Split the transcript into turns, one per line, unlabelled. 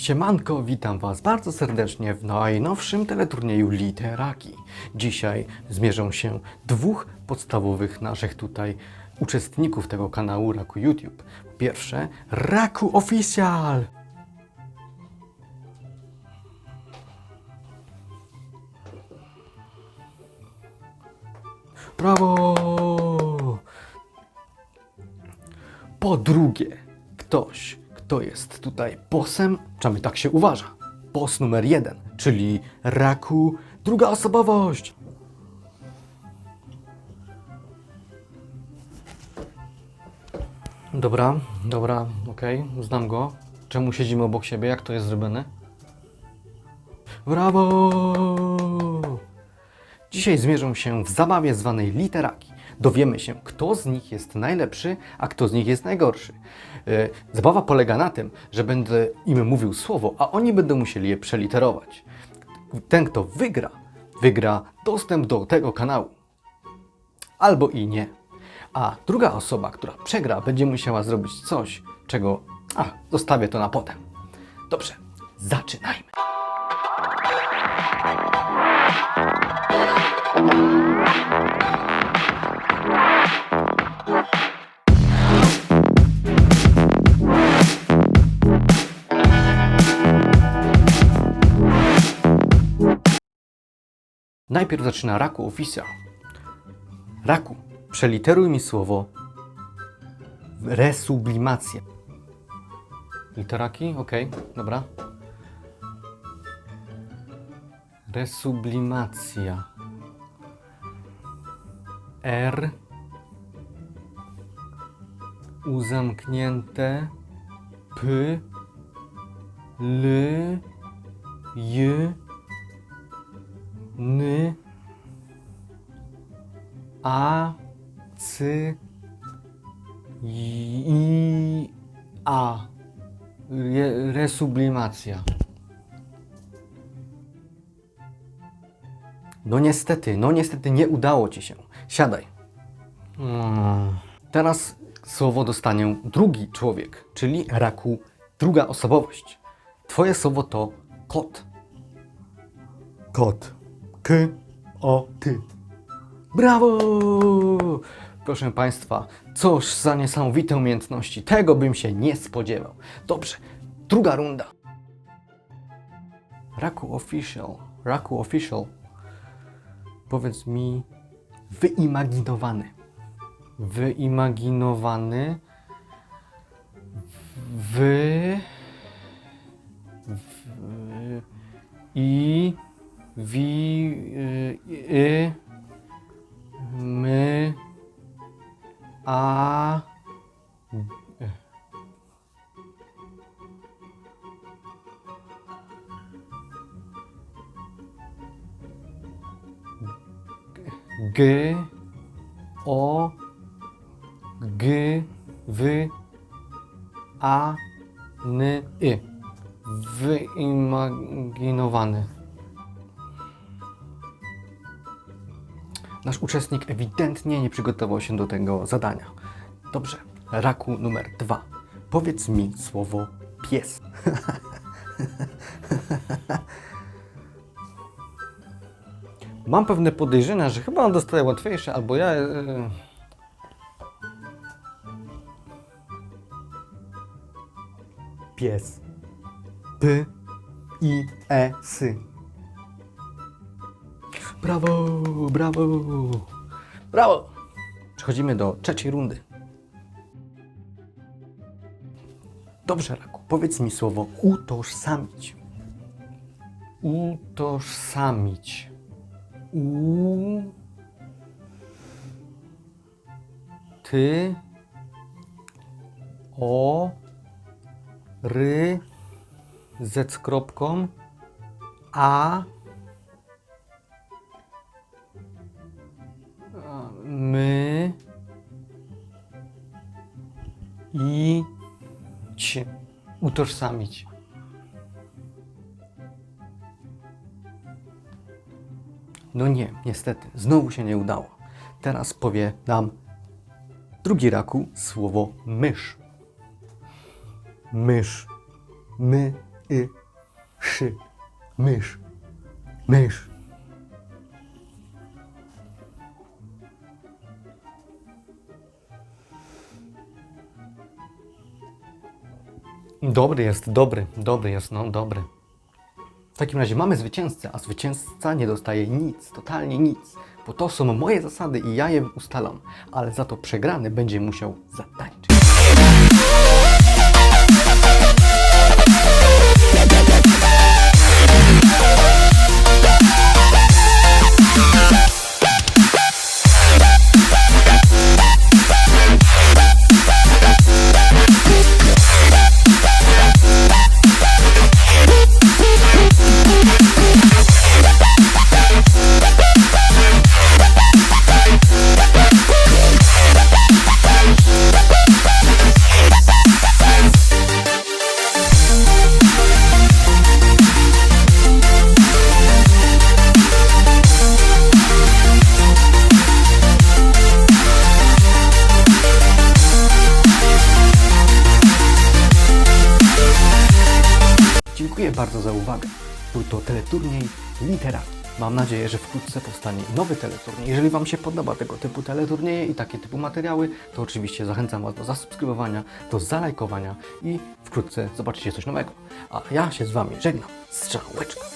Siemanko, witam Was bardzo serdecznie w najnowszym teleturnieju Literaki. Dzisiaj zmierzą się dwóch podstawowych naszych tutaj uczestników tego kanału Raku YouTube. Pierwsze, Raku Official! Brawo! Po drugie, ktoś, kto jest tutaj bossem, przynajmniej tak się uważa. Boss numer jeden, czyli raku, druga osobowość. Dobra, dobra, okej, znam go. Czemu siedzimy obok siebie? Jak to jest zrobione? Brawo! Dzisiaj zmierzą się w zabawie zwanej literaki. Dowiemy się, kto z nich jest najlepszy, a kto z nich jest najgorszy. E, Zabawa polega na tym, że będę im mówił słowo, a oni będą musieli je przeliterować. Ten, kto wygra, wygra dostęp do tego kanału. Albo i nie. A druga osoba, która przegra, będzie musiała zrobić coś, czego. A, zostawię to na potem. Dobrze, zaczynajmy. Najpierw zaczyna Raku Official. Raku, przeliteruj mi słowo resublimacja. Literaki? Ok, dobra. Resublimacja. R. Uzamknięte. P. L. J. N. A. C. I. A. Re, resublimacja. No niestety, no niestety nie udało Ci się. Siadaj. Mm. Teraz słowo dostanie drugi człowiek, czyli raku, druga osobowość. Twoje słowo to kot. Kot. K. O. Ty. Brawo! Proszę Państwa, cóż za niesamowite umiejętności. Tego bym się nie spodziewał. Dobrze, druga runda. Raku Official. Raku Official. Powiedz mi wyimaginowany. Wyimaginowany. Wy. w I. Wi. Y, y, my. A. G. O. G. W. A. N. Y. Wyimaginowany. Nasz uczestnik ewidentnie nie przygotował się do tego zadania. Dobrze, raku numer dwa. Powiedz mi słowo pies. Mam pewne podejrzenia, że chyba on dostaje łatwiejsze, albo ja. e, Pies. P. I. E. S. Brawo, brawo, brawo. Przechodzimy do trzeciej rundy. Dobrze, Raku, powiedz mi słowo utożsamić. Utożsamić. U. Ty. O. Ry. Z kropką. A. my i ci utożsamić. No nie, niestety, znowu się nie udało. Teraz powie nam drugi raku słowo mysz. Mysz. My, y, szy, mysz, mysz. Dobry jest, dobry, dobry jest, no dobry. W takim razie mamy zwycięzcę, a zwycięzca nie dostaje nic, totalnie nic, bo to są moje zasady i ja je ustalam, ale za to przegrany będzie musiał zatańczyć. Bardzo za uwagę. Był to teleturniej Literaki. Mam nadzieję, że wkrótce powstanie nowy teleturniej. Jeżeli Wam się podoba tego typu teleturnieje i takie typu materiały, to oczywiście zachęcam Was do zasubskrybowania, do zalajkowania i wkrótce zobaczycie coś nowego. A ja się z Wami żegnam. Strzałeczka.